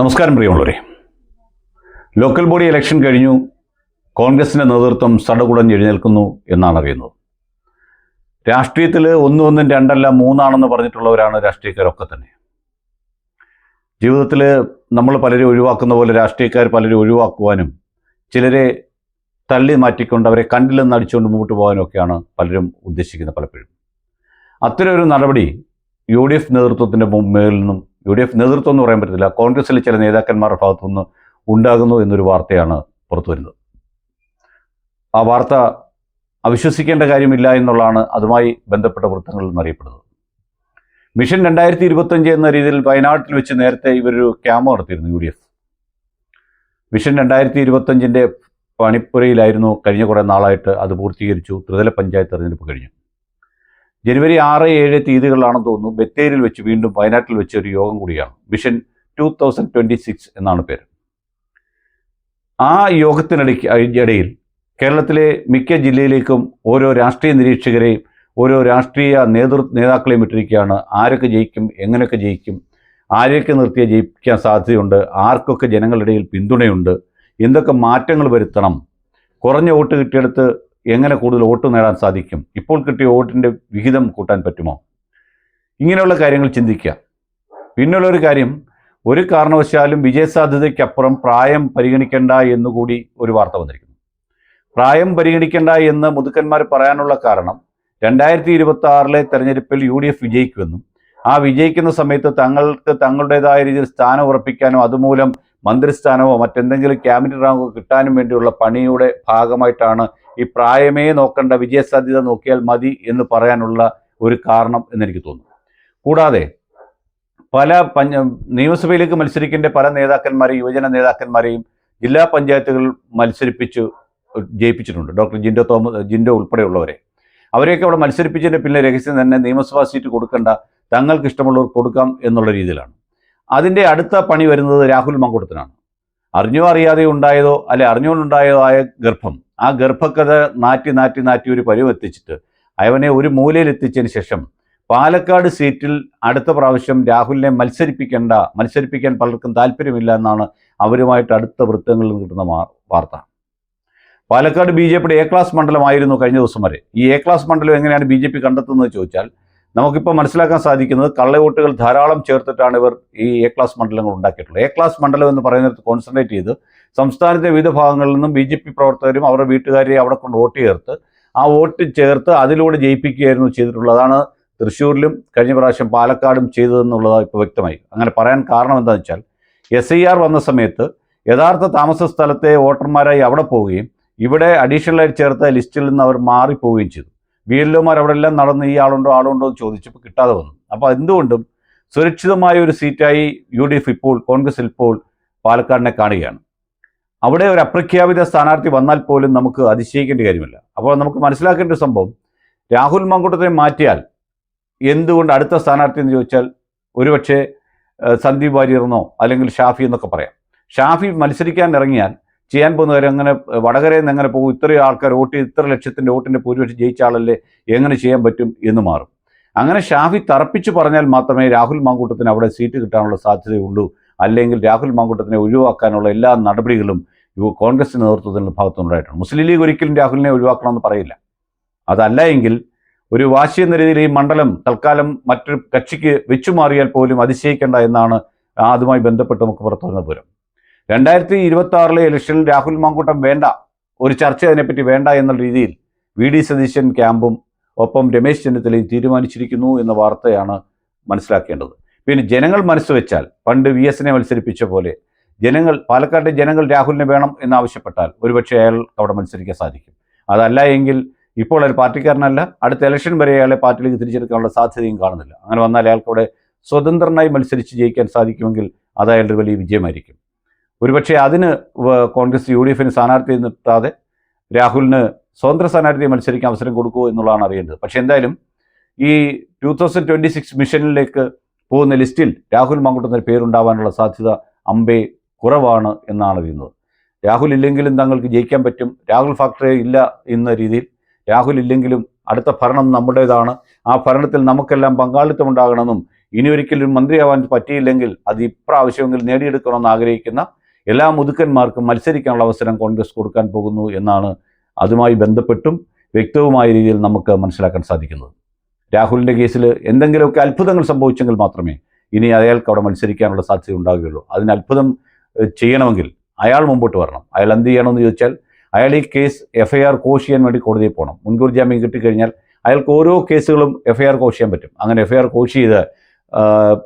നമസ്കാരം പ്രിയമുള്ളവരെ. Local body election കഴിഞ്ഞു. കോൺഗ്രസിന്റെ നേതൃത്വം സടകുടഞ്ഞ് എഴുന്നേൽക്കുന്നു എന്നാണ് അറിയുന്നത്. രാഷ്ട്രീയത്തിൽ ഒന്നും ഒന്നും രണ്ടല്ല മൂന്നാണെന്ന് പറഞ്ഞിട്ടുള്ളവരാണ് രാഷ്ട്രീയക്കാരൊക്കെ തന്നെ. ജീവിതത്തിൽ നമ്മൾ പലരും ഒഴിവാക്കുന്ന പോലെ രാഷ്ട്രീയക്കാർ പലരും ഒഴിവാക്കുവാനും ചിലരെ തള്ളി മാറ്റിക്കൊണ്ട് അവരെ കണ്ടില്ലെന്ന് അടിച്ചുകൊണ്ട് മുമ്പോട്ട് പോകാനും ഒക്കെയാണ് പലരും ഉദ്ദേശിക്കുന്നത് പലപ്പോഴും. അത്തരം ഒരു നടപടി യു ഡി എഫ് നേതൃത്വത്തിന്റെ മേലിൽ നിന്നും യു ഡി എഫ് നേതൃത്വം എന്ന് പറയാൻ പറ്റത്തില്ല. കോൺഗ്രസിലെ ചില നേതാക്കന്മാരുടെ ഭാഗത്തു നിന്ന് ഉണ്ടാകുന്നു എന്നൊരു വാർത്തയാണ് പുറത്തു വരുന്നത്. ആ വാർത്ത അവിശ്വസിക്കേണ്ട കാര്യമില്ല എന്നുള്ളതാണ് അതുമായി ബന്ധപ്പെട്ട വൃത്തങ്ങളിൽ നിന്നറിയപ്പെടുന്നത് മിഷൻ രണ്ടായിരത്തി ഇരുപത്തഞ്ച് എന്ന രീതിയിൽ വയനാട്ടിൽ വെച്ച് നേരത്തെ ഇവരൊരു ക്യാമ്പ് നടത്തിയിരുന്നു യു ഡി എഫ് മിഷൻ രണ്ടായിരത്തി ഇരുപത്തഞ്ചിന്റെ പണിപ്പുരയിലായിരുന്നു കഴിഞ്ഞ കുറേ നാളായിട്ട് അത് പൂർത്തീകരിച്ചു. ത്രിതല പഞ്ചായത്ത് തെരഞ്ഞെടുപ്പ് കഴിഞ്ഞു. ജനുവരി ആറ് ഏഴ് തീയതികളിലാണെന്ന് തോന്നുന്നു. ബത്തേരിൽ വെച്ച് വീണ്ടും വയനാട്ടിൽ വെച്ച് ഒരു യോഗം കൂടിയാണ്. Mission two thousand twenty six എന്നാണ് പേര്. ആ യോഗത്തിനിടയ്ക്ക് ഇടയിൽ കേരളത്തിലെ മിക്ക ജില്ലയിലേക്കും ഓരോ രാഷ്ട്രീയ നിരീക്ഷകരെയും ഓരോ രാഷ്ട്രീയ നേതൃ നേതാക്കളെയും ഇട്ടിരിക്കുകയാണ്. ആരൊക്കെ ജയിക്കും എങ്ങനെയൊക്കെ ജയിക്കും ആരെയൊക്കെ നിർത്തിയ ജയിപ്പിക്കാൻ സാധ്യതയുണ്ട് ആർക്കൊക്കെ ജനങ്ങളുടെ ഇടയിൽ പിന്തുണയുണ്ട് എന്തൊക്കെ മാറ്റങ്ങൾ വരുത്തണം കുറഞ്ഞ വോട്ട് കിട്ടിയെടുത്ത് എങ്ങനെ കൂടുതൽ വോട്ട് നേടാൻ സാധിക്കും? ഇപ്പോൾ കിട്ടിയ വോട്ടിന്റെ വിഹിതം കൂട്ടാൻ പറ്റുമോ? ഇങ്ങനെയുള്ള കാര്യങ്ങൾ ചിന്തിക്കുക. പിന്നുള്ള ഒരു കാര്യം ഒരു കാരണവശാലും വിജയസാധ്യതയ്ക്കപ്പുറം പ്രായം പരിഗണിക്കേണ്ട എന്നുകൂടി ഒരു വാർത്ത വന്നിരിക്കുന്നു. പ്രായം പരിഗണിക്കേണ്ട എന്ന് മുതുക്കന്മാർ പറയാനുള്ള കാരണം രണ്ടായിരത്തി ഇരുപത്തി ആറിലെ തെരഞ്ഞെടുപ്പിൽ യു ഡി എഫ് വിജയിക്കുമെന്നും ആ വിജയിക്കുന്ന സമയത്ത് തങ്ങൾക്ക് തങ്ങളുടേതായ രീതിയിൽ സ്ഥാനം ഉറപ്പിക്കാനോ അതുമൂലം മന്ത്രിസ്ഥാനമോ മറ്റെന്തെങ്കിലും ക്യാബിനറ്റ് റാങ്കോ കിട്ടാനും വേണ്ടിയുള്ള പണിയുടെ ഭാഗമായിട്ടാണ് ഈ പ്രായമേ നോക്കേണ്ട വിജയസാധ്യത നോക്കിയാൽ മതി എന്ന് പറയാനുള്ള ഒരു കാരണം എന്നെനിക്ക് തോന്നുന്നു. കൂടാതെ പല പഞ്ച നിയമസഭയിലേക്ക് മത്സരിക്കേണ്ട പല നേതാക്കന്മാരെയും യുവജന നേതാക്കന്മാരെയും ജില്ലാ പഞ്ചായത്തുകൾ മത്സരിപ്പിച്ച് ജയിപ്പിച്ചിട്ടുണ്ട്. ഡോക്ടർ ജിൻഡോ തോമസ് ജിൻഡോ ഉൾപ്പെടെയുള്ളവരെ. അവരെയൊക്കെ അവിടെ മത്സരിപ്പിച്ചതിന്റെ പിന്നെ രഹസ്യം തന്നെ നിയമസഭാ സീറ്റ് കൊടുക്കേണ്ട തങ്ങൾക്ക് ഇഷ്ടമുള്ളവർ കൊടുക്കാം എന്നുള്ള രീതിയിലാണ്. അതിന്റെ അടുത്ത പണി വരുന്നത് രാഹുൽ മങ്കുടത്തിനാണ് അറിഞ്ഞോ അറിയാതെ ഉണ്ടായതോ അല്ലെ അറിഞ്ഞുകൊണ്ടുണ്ടായതോ ആയ ഗർഭം ആ ഗർഭക്കഥ നാറ്റി നാറ്റി നാറ്റി ഒരു പരുവെത്തിച്ചിട്ട് അയവനെ ഒരു മൂലയിൽ എത്തിച്ചതിന് ശേഷം പാലക്കാട് സീറ്റിൽ അടുത്ത പ്രാവശ്യം രാഹുലിനെ മത്സരിപ്പിക്കേണ്ട മത്സരിപ്പിക്കാൻ പലർക്കും താല്പര്യമില്ല എന്നാണ് അവരുമായിട്ട് അടുത്ത വൃത്തങ്ങളിൽ നിന്ന് കിട്ടുന്ന വാർത്ത. പാലക്കാട് ബി ജെ പിയുടെ എ ക്ലാസ് മണ്ഡലമായിരുന്നു കഴിഞ്ഞ ദിവസം വരെ. ഈ എ ക്ലാസ് മണ്ഡലം എങ്ങനെയാണ് ബി ജെ പി കണ്ടെത്തുന്നത് ചോദിച്ചാൽ നമുക്കിപ്പോൾ മനസ്സിലാക്കാൻ സാധിക്കുന്നത് കള്ളവോട്ടുകൾ ധാരാളം ചേർത്തിട്ടാണ് ഇവർ ഈ എ ക്ലാസ് മണ്ഡലങ്ങൾ ഉണ്ടാക്കിയിട്ടുള്ളത്. എ ക്ലാസ് മണ്ഡലം എന്ന് പറയുന്നത് കോൺസെൻട്രേറ്റ് ചെയ്ത് സംസ്ഥാനത്തെ വിവിധ ഭാഗങ്ങളിൽ നിന്നും ബി ജെ പി പ്രവർത്തകരും അവരുടെ വീട്ടുകാരെ അവിടെ കൊണ്ട് വോട്ട് ചേർത്ത് ആ വോട്ട് ചേർത്ത് അതിലൂടെ ജയിപ്പിക്കുകയായിരുന്നു ചെയ്തിട്ടുള്ളത്. അതാണ് തൃശ്ശൂരിലും കഴിഞ്ഞ പ്രാവശ്യം പാലക്കാടും ചെയ്തതെന്നുള്ളത് ഇപ്പോൾ വ്യക്തമായി. അങ്ങനെ പറയാൻ കാരണം എന്താണെന്ന് വെച്ചാൽ എസ് ഐ ആർ വന്ന സമയത്ത് യഥാർത്ഥ താമസ സ്ഥലത്തെ വോട്ടർമാരായി അവിടെ പോവുകയും ഇവിടെ അഡീഷണലായി ചേർത്ത ലിസ്റ്റിൽ നിന്ന് അവർ മാറിപ്പോവുകയും ചെയ്തു. ബി എൽ ഒമാർ അവിടെ എല്ലാം നടന്ന് ഈ ആളുണ്ടോ ആളുണ്ടോ എന്ന് ചോദിച്ചപ്പോൾ കിട്ടാതെ വന്നു. അപ്പോൾ എന്തുകൊണ്ടും സുരക്ഷിതമായ ഒരു സീറ്റായി യു ഡി എഫ് ഇപ്പോൾ കോൺഗ്രസ് ഇപ്പോൾ പാലക്കാടിനെ കാണുകയാണ്. അവിടെ ഒരു അപ്രഖ്യാപിത സ്ഥാനാർത്ഥി വന്നാൽ പോലും നമുക്ക് അതിശയിക്കേണ്ട കാര്യമില്ല. അപ്പോൾ നമുക്ക് മനസ്സിലാക്കേണ്ട ഒരു സംഭവം രാഹുൽ മങ്കുട്ടത്തെ മാറ്റിയാൽ എന്തുകൊണ്ട് അടുത്ത സ്ഥാനാർത്ഥി എന്ന് ചോദിച്ചാൽ ഒരുപക്ഷെ സന്ദീപ് വാര്യർന്നോ അല്ലെങ്കിൽ ഷാഫി എന്നൊക്കെ പറയാം. ഷാഫി മത്സരിക്കാൻ ഇറങ്ങിയാൽ ചെയ്യാൻ പോകുന്നവരെ എങ്ങനെ വടകരയിൽ നിന്ന് എങ്ങനെ പോകും? ഇത്രയും ആൾക്കാർ വോട്ട് ഇത്ര ലക്ഷത്തിന്റെ വോട്ടിന്റെ ഭൂരിപക്ഷം ജയിച്ച ആളല്ലേ എങ്ങനെ ചെയ്യാൻ പറ്റും എന്ന് മാറും. അങ്ങനെ ഷാഫി തറപ്പിച്ച് പറഞ്ഞാൽ മാത്രമേ രാഹുൽ മാങ്കൂട്ടത്തിന് അവിടെ സീറ്റ് കിട്ടാനുള്ള സാധ്യതയുള്ളൂ. അല്ലെങ്കിൽ രാഹുൽ മാങ്കൂട്ടത്തിനെ ഒഴിവാക്കാനുള്ള എല്ലാ നടപടികളും കോൺഗ്രസ് നേതൃത്വത്തിന്റെ ഭാഗത്തുനിന്നുണ്ടായിട്ടുണ്ട്. മുസ്ലിം ലീഗ് ഒരിക്കലും രാഹുലിനെ ഒഴിവാക്കണമെന്ന് പറയില്ല. അതല്ല എങ്കിൽ ഒരു വാശി എന്ന രീതിയിൽ ഈ മണ്ഡലം തൽക്കാലം മറ്റൊരു കക്ഷിക്ക് വെച്ചു മാറിയാൽ പോലും അതിശയിക്കേണ്ട എന്നാണ് അതുമായി ബന്ധപ്പെട്ട് നമുക്ക് പുറത്തു വന്ന പൂരം രണ്ടായിരത്തി ഇരുപത്തി ആറിലെ ഇലക്ഷനിൽ രാഹുൽ മാങ്കൂട്ടം വേണ്ട ഒരു ചർച്ച അതിനെപ്പറ്റി വേണ്ട എന്നുള്ള രീതിയിൽ വി ഡി സതീശൻ ക്യാമ്പും ഒപ്പം രമേശ് ചെന്നിത്തലയും തീരുമാനിച്ചിരിക്കുന്നു എന്ന വാർത്തയാണ് മനസ്സിലാക്കേണ്ടത്. പിന്നെ ജനങ്ങൾ മനസ്സ് വെച്ചാൽ പണ്ട് വി എസിനെ മത്സരിപ്പിച്ച പോലെ ജനങ്ങൾ പാലക്കാട്ടെ ജനങ്ങൾ രാഹുലിനെ വേണം എന്നാവശ്യപ്പെട്ടാൽ ഒരുപക്ഷെ അയാൾ അവിടെ മത്സരിക്കാൻ സാധിക്കും. അതല്ല എങ്കിൽ ഇപ്പോൾ അയാൾ പാർട്ടിക്കാരനല്ല അടുത്ത ഇലക്ഷൻ വരെ അയാളെ പാർട്ടിയിലേക്ക് തിരിച്ചെടുക്കാനുള്ള സാധ്യതയും കാണുന്നില്ല. അങ്ങനെ വന്നാൽ അയാൾക്കവിടെ സ്വതന്ത്രനായി മത്സരിച്ച് ജയിക്കാൻ സാധിക്കുമെങ്കിൽ അത് വലിയ വിജയമായിരിക്കും. ഒരുപക്ഷെ അതിന് കോൺഗ്രസ് യു ഡി എഫിന് സ്ഥാനാർത്ഥി നിർത്താതെ രാഹുലിന് സ്വതന്ത്ര സ്ഥാനാർത്ഥിയെ മത്സരിക്കാൻ അവസരം കൊടുക്കുമോ എന്നുള്ളതാണ് അറിയേണ്ടത്. പക്ഷേ എന്തായാലും ഈ ടു തൗസൻഡ് ട്വന്റി സിക്സ് മിഷനിലേക്ക് പോകുന്ന ലിസ്റ്റിൽ രാഹുൽ മാങ്കുട്ടത്തിന് പേരുണ്ടാവാനുള്ള സാധ്യത അമ്പേ കുറവാണ് എന്നാണ് അറിയുന്നത്. രാഹുൽ ഇല്ലെങ്കിലും തങ്ങൾക്ക് ജയിക്കാൻ പറ്റും. രാഹുൽ ഫാക്ടറി ഇല്ല എന്ന രീതിയിൽ രാഹുൽ ഇല്ലെങ്കിലും അടുത്ത ഭരണം നമ്മുടേതാണ്. ആ ഭരണത്തിൽ നമുക്കെല്ലാം പങ്കാളിത്തം ഉണ്ടാകണമെന്നും ഇനി ഒരിക്കലും മന്ത്രിയാവാൻ പറ്റിയില്ലെങ്കിൽ അത് ഇപ്രാവശ്യമെങ്കിലും നേടിയെടുക്കണമെന്ന് ആഗ്രഹിക്കുന്ന എല്ലാ മുതുക്കന്മാർക്കും മത്സരിക്കാനുള്ള അവസരം കോൺഗ്രസ് കൊടുക്കാൻ പോകുന്നു എന്നാണ് അതുമായി ബന്ധപ്പെട്ടും വ്യക്തവുമായ രീതിയിൽ നമുക്ക് മനസ്സിലാക്കാൻ സാധിക്കുന്നത്. രാഹുലിന്റെ കേസിൽ എന്തെങ്കിലുമൊക്കെ അത്ഭുതങ്ങൾ സംഭവിച്ചെങ്കിൽ മാത്രമേ ഇനി അയാൾക്ക് അവിടെ മത്സരിക്കാനുള്ള സാധ്യത ഉണ്ടാവുകയുള്ളൂ. അതിന് അത്ഭുതം ചെയ്യണമെങ്കിൽ അയാൾ മുമ്പോട്ട് വരണം. അയാൾ എന്ത് ചെയ്യണമെന്ന് ചോദിച്ചാൽ അയാൾ ഈ case F I R quash ചെയ്യാൻ വേണ്ടി കോടതിയിൽ പോകണം. മുൻകൂർ ജാമ്യം കിട്ടിക്കഴിഞ്ഞാൽ അയാൾക്ക് ഓരോ കേസുകളും എഫ് ഐ ആർ കോഷ് ചെയ്യാൻ പറ്റും. അങ്ങനെ എഫ് ഐ ആർ കോഷ് ചെയ്ത്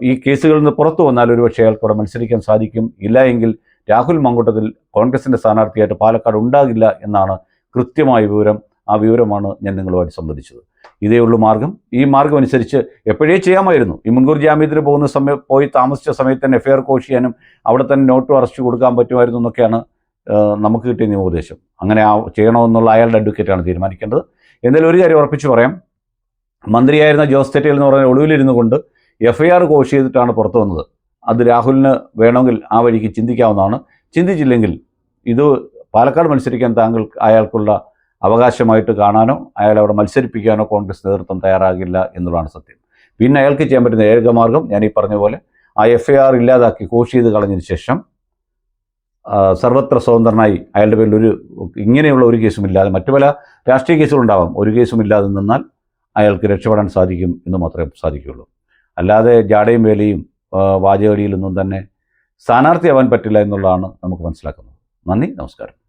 ഈ കേസുകളിൽ നിന്ന് പുറത്തു വന്നാൽ ഒരുപക്ഷെ അയാൾക്ക് അവിടെ മത്സരിക്കാൻ സാധിക്കും. ഇല്ല എങ്കിൽ രാഹുൽ മങ്കുട്ടത്തിൽ കോൺഗ്രസിന്റെ സ്ഥാനാർത്ഥിയായിട്ട് പാലക്കാട് ഉണ്ടാകില്ല എന്നാണ് കൃത്യമായ വിവരം. ആ വിവരമാണ് ഞാൻ നിങ്ങളുമായിട്ട് സംബന്ധിച്ചത് ഇതേ ഉള്ളൂ മാർഗം. ഈ മാർഗം അനുസരിച്ച് എപ്പോഴേ ചെയ്യാമായിരുന്നു? ഈ മുൻകൂർ ജാമ്യത്തിന് പോകുന്ന സമയം പോയി താമസിച്ച സമയത്ത് തന്നെ എഫ് ഐ ആർ കോഷ് ചെയ്യാനും അവിടെ തന്നെ നോട്ട് അറസ്റ്റ് കൊടുക്കാൻ പറ്റുമായിരുന്നു എന്നൊക്കെയാണ് നമുക്ക് കിട്ടിയ നിയമോപദേശം. അങ്ങനെ ആ ചെയ്യണമെന്നുള്ള അയാളുടെ അഡ്വക്കേറ്റാണ് തീരുമാനിക്കേണ്ടത്. എന്തായാലും ഒരു കാര്യം ഉറപ്പിച്ച് പറയാം. മന്ത്രിയായിരുന്ന ജോസ് തെറ്റയിൽ എന്ന് പറഞ്ഞ ഒളിവിലിരുന്നു കൊണ്ട് എഫ് ഐ ആർ കോഷ് ചെയ്തിട്ടാണ് പുറത്തു വന്നത്. അത് രാഹുലിന് വേണമെങ്കിൽ ആ വഴിക്ക് ചിന്തിക്കാവുന്നതാണ്. ചിന്തിച്ചില്ലെങ്കിൽ ഇത് പാലക്കാട് മത്സരിക്കാൻ താങ്കൾ അയാൾക്കുള്ള അവകാശമായിട്ട് കാണാനോ അയാൾ അവിടെ മത്സരിപ്പിക്കാനോ കോൺഗ്രസ് നേതൃത്വം തയ്യാറാകില്ല എന്നുള്ളതാണ് സത്യം. പിന്നെ അയാൾക്ക് ചെയ്യാൻ പറ്റുന്ന ഏകമാർഗം ഞാൻ ഈ പറഞ്ഞ പോലെ ആ എഫ് ഐ ആർ ഇല്ലാതാക്കി കോഷ് ചെയ്ത് കളഞ്ഞതിന് ശേഷം സർവത്ര സ്വതന്ത്രനായി അയാളുടെ പേരിൽ ഒരു ഇങ്ങനെയുള്ള ഒരു കേസും ഇല്ലാതെ മറ്റു പല രാഷ്ട്രീയ കേസുകളുണ്ടാവാം ഒരു കേസും ഇല്ലാതെ നിന്നാൽ അയാൾക്ക് രക്ഷപ്പെടാൻ സാധിക്കും എന്ന് മാത്രമേ സാധിക്കുകയുള്ളൂ. അല്ലാതെ ജാടയും വേലയും വാചകടിയിലൊന്നും തന്നെ സ്ഥാനാർത്ഥിയാവാൻ പറ്റില്ല എന്നുള്ളതാണ് നമുക്ക് മനസ്സിലാക്കുന്നത്. നന്ദി നമസ്കാരം.